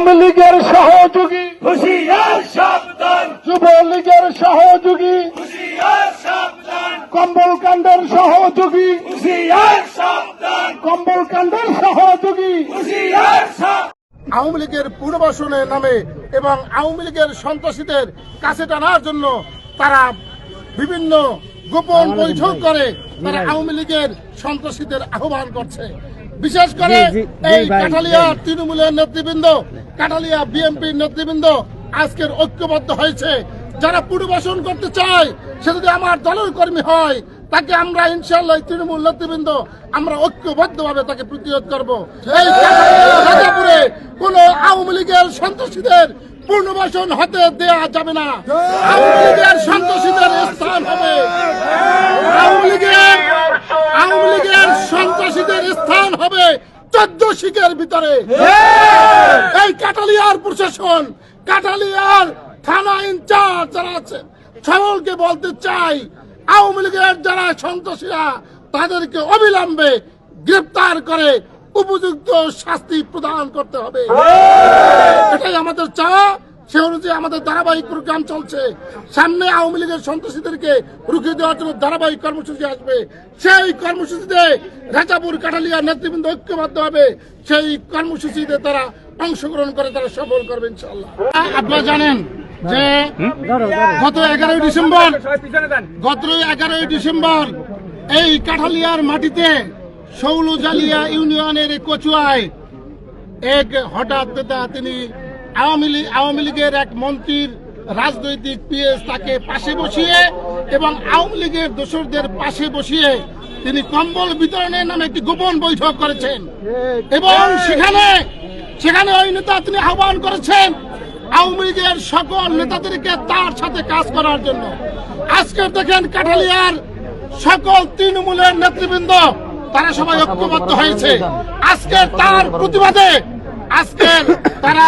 আওয়ামী লীগের সহযোগী। যুবলীগের সহযোগী। কম্বল কাণ্ডের সহযোগী। কম্বল কাণ্ডের সহযোগী। আওয়ামী লীগের পুনর্বাসনের নামে এবং আওয়ামী লীগের সন্ত্রাসীদের কাছে টানার জন্য তারা বিভিন্ন গোপন বৈঠক করে তারা আওয়ামী লীগের সন্ত্রাসীদের আহ্বান করছে। বিশেষ করে এই কাঠালিয়া তৃণমূলের নেতৃবৃন্দ কাঠালিয়া বিএনপির নেতৃবৃন্দ আজকের ঐক্যবদ্ধ হয়েছে। যারা পুনর্বাসন করতে চায় সে যদি আমার দলের কর্মী হয় তাকে আমরা ইনশাল্লাহ এই তৃণমূল নেতৃবৃন্দ আমরা ঐক্যবদ্ধভাবে তাকে প্রতিরোধ করব। এই রাজাপুরে কোন আওয়ামী লীগের সন্ত্রাসীদের পুনর্বাসন হতে দেয়া যাবে না। আওয়ামী লীগের সন্ত্রাসীদের স্থান হবে আওয়ামী লীগের আওয়ামী লীগের সন্ত্রাসীদের স্থান হবে চোদ্দ ভিতরে। এই কাটালিয়ার প্রশাসন কাটালিয়ার থানা ইনচার্জ যারা আছেন সকলকে বলতে চাই আওয়ামী লীগের যারা সন্ত্রাসীরা তাদেরকে অবিলম্বে গ্রেপ্তার করে উপযুক্ত শাস্তি প্রদান করতে হবে। এটাই আমাদের চাওয়া। সে অনুযায়ী আমাদের ধারাবাহিক প্রোগ্রাম চলছে। সামনে আওয়ামী লীগের সন্ত্রাসীদেরকে রুখে দেওয়ার জন্য ধারাবাহিক কর্মসূচি আসবে। সেই কর্মসূচিতে রাজাপুর, কাঠালিয়া নেতৃবৃন্দ ঐক্যবদ্ধ হবে। সেই কর্মসূচিতে তারা অংশগ্রহণ করে, তারা সফল করবে ইনশাল্লাহ আপনারা জানেন যে গত এগারোই ডিসেম্বর, গত এগারোই ডিসেম্বর এই কাঠালিয়ার মাটিতে শৌলজালিয়া ইউনিয়নের কচুয়ায় এক হঠাৎ তিনি আওয়ামী লীগ আওয়ামী লীগের এক মন্ত্রীর রাজনৈতিক পিএস তাকে পাশে বসিয়ে এবং আওয়ামী লীগের দোসরদের পাশে বসিয়ে তিনি কম্বল বিতরণের নামে একটি গোপন বৈঠক করেছেন। এবং সেখানে সেখানে ওই নেতা তিনি আহ্বান করেছেন আওয়ামী লীগের সকল নেতাদেরকে তার সাথে কাজ করার জন্য। আজকে দেখেন কাঠালিয়ার সকল তৃণমূলের নেতৃবৃন্দ, তারা সবাই ঐক্যবদ্ধ হয়েছে। আজকে তার প্রতিবাদে আজকের তারা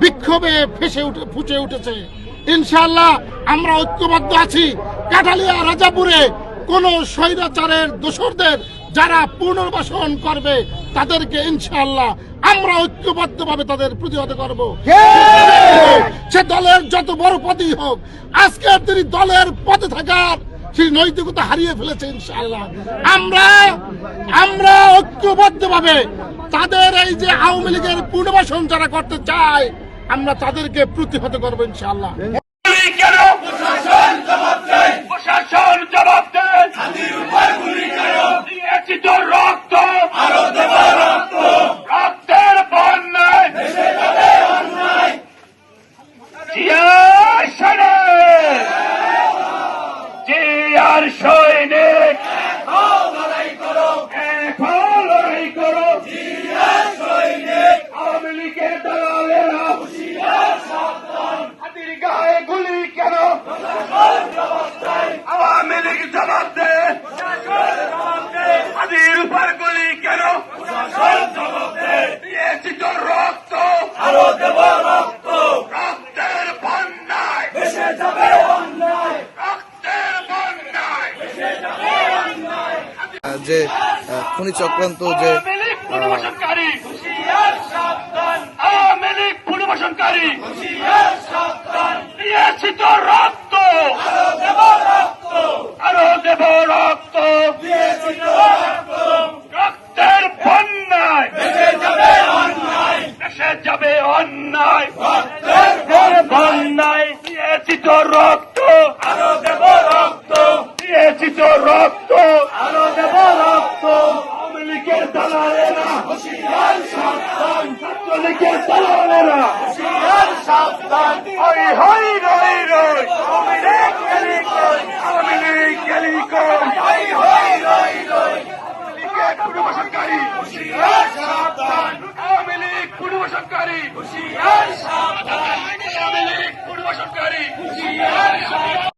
বিক্ষোভে ফেসে উঠে ফুটে উঠেছে। ইনশাআল্লাহ আমরা ঐক্যবদ্ধ আছি। কাঠালিয়া রাজাপুরে কোন স্বৈরাচারের দোসরদের যারা পুনর্বাসন করবে তাদেরকে ইনশাআল্লাহ আমরা ঐক্যবদ্ধভাবে তাদের প্রতিহত করব। সে দলের যত বড় পদই হোক আজকে তিনি দলের পদে থাকার সেই নৈতিকতা হারিয়ে ফেলেছে ইনশাআল্লাহ। আমরা আমরা ঐক্যবদ্ধভাবে তাদের এই যে আওয়ামী লীগের পুনর্বাসন যারা করতে চায় আমরা তাদেরকে প্রতিহত করব ইনশাআল্লাহ গুলি কেন প্রশাসন জবাব দেয় প্রশাসন জবাব দেয় হাতির উপর গুলি কেন দিয়েছি তো রক্ত আরও দেব রক্ত রক্তের বন্যায় ভেসে যাবে অন্যায় জিয়ার সৈনিক জিয়ার সৈনিক লড়াই করো এখন লড়াই করো জিয়ার সৈনিক আওয়ামী লীগের দালালেরা হুশিয়ার সাবধান হাতির গায়ে গুলি কেন আওয়ামী লীগ জবাব দে হাতির উপর গুলি কেন জবাব দে দিয়েছি তো রক্ত আরও দেব রক্ত রক্তের বন্যায় ভেসে যাবে অন্যায় রক্তের বন্যায় ভেসে যাবে অন্যায় যে খুনি চক্রান্ত যে রক্ত। দেব রক্ত। রক্তের অন্যায়। তো রক্ত। দেব রক্ত। দিয়েছি তো রক্ত। আরও দেব রক্ত আওয়ামী লীগের দালালেরা সাবধান ছাত্রলীগের দালালেরা।